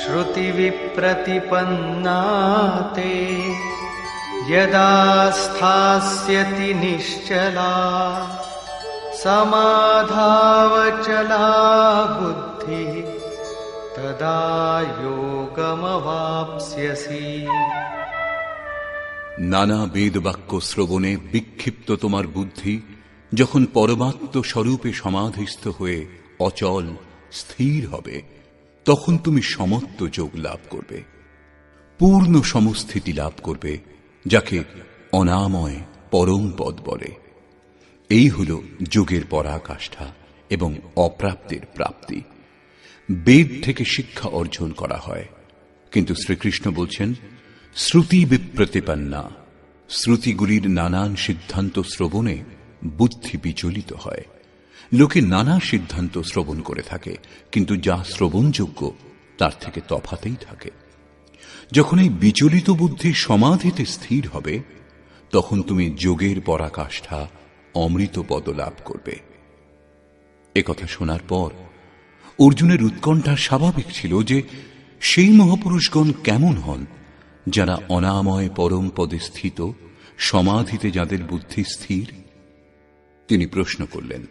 श्रुतिविप्रतिपन्ना ते यदा स्थास्यति निश्चला समाधावचला बुद्धिः तदा योगमवाप्स्यसि নানা বেদবাক্য শ্রবণে বিক্ষিপ্ত তোমার বুদ্ধি যখন পরমাত্ম স্বরূপে সমাধিস্থ হয়ে অচল স্থির হবে তখন তুমি সমত্ব যোগ লাভ করবে, পূর্ণ সমস্থিতি লাভ করবে, যাকে অনাময় পরম পদ বলে। এই হল যোগের পরাকাষ্ঠা এবং অপ্রাপ্তির প্রাপ্তি। বেদ থেকে শিক্ষা অর্জন করা হয়, কিন্তু শ্রীকৃষ্ণ বলছেন, শ্রুতি বিপ্রতিপন্না, শ্রুতিগুলির নানান সিদ্ধান্ত শ্রবণে বুদ্ধি বিচলিত হয়। লোকে নানা সিদ্ধান্ত শ্রবণ করে থাকে, কিন্তু যা শ্রবণযোগ্য, তার থেকে তফাতেই থাকে। যখন এই বিচলিত বুদ্ধি সমাধিতে স্থির হবে, তখন তুমি যোগের পরাকাষ্ঠা অমৃত পদ লাভ করবে। একথা শোনার পর অর্জুনের উৎকণ্ঠা স্বাভাবিক ছিল যে সেই মহাপুরুষগণ কেমন হন, যারা অনাময় পরম পদে স্থিত, সমাধিতে যাদের বুদ্ধি স্থির? তিনি প্রশ্ন করলেন